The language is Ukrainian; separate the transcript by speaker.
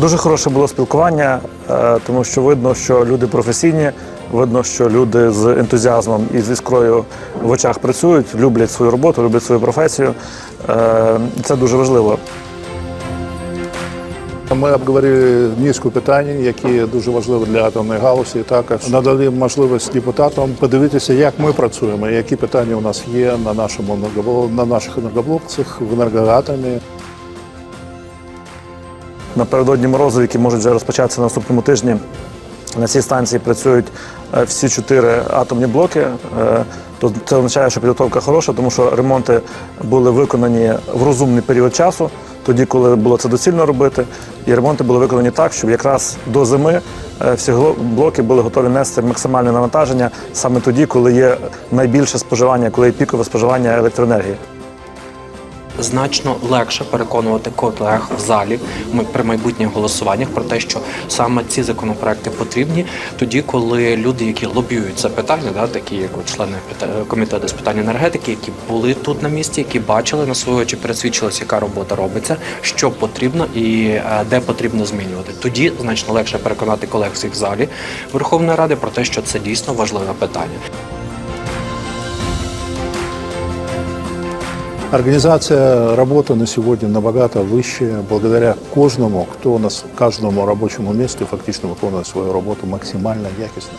Speaker 1: Дуже хороше було спілкування, е, тому що видно, що люди професійні, видно, що люди з ентузіазмом і з іскрою в очах працюють, люблять свою роботу, люблять свою професію. Е, Це дуже важливо.
Speaker 2: Ми обговорили низку питань, які дуже важливі для атомної галузі. Також надали можливість депутатам подивитися, як ми працюємо, які питання у нас є на нашому на наших енергоблоках в енергоатомі.
Speaker 1: Напередодні морозів, які можуть вже розпочатися на наступному тижні. На цій станції працюють е, всі чотири атомні блоки. Е, То це означає, що підготовка хороша, тому що ремонти були виконані в розумний період часу, тоді, коли було це доцільно робити. І ремонти були виконані так, щоб якраз до зими е, всі блоки були готові нести максимальне навантаження саме тоді, коли є найбільше споживання, коли є пікове споживання електроенергії.
Speaker 3: Значно легше переконувати колег в залі при майбутніх голосуваннях про те, що саме ці законопроекти потрібні, тоді, коли люди, які лобіюють це питання, да, такі як члени комітету з питань енергетики, які були тут на місці, які бачили на свої очі, пересвідчилися, яка робота робиться, що потрібно і е, де потрібно змінювати. Тоді значно легше переконати колег всіх в залі Верховної Ради про те, що це дійсно важливе питання.
Speaker 2: Организация работы на сегодня набагато выше, благодаря кожному, кто у нас в каждому рабочему месте фактично выполняет свою работу максимально якісно.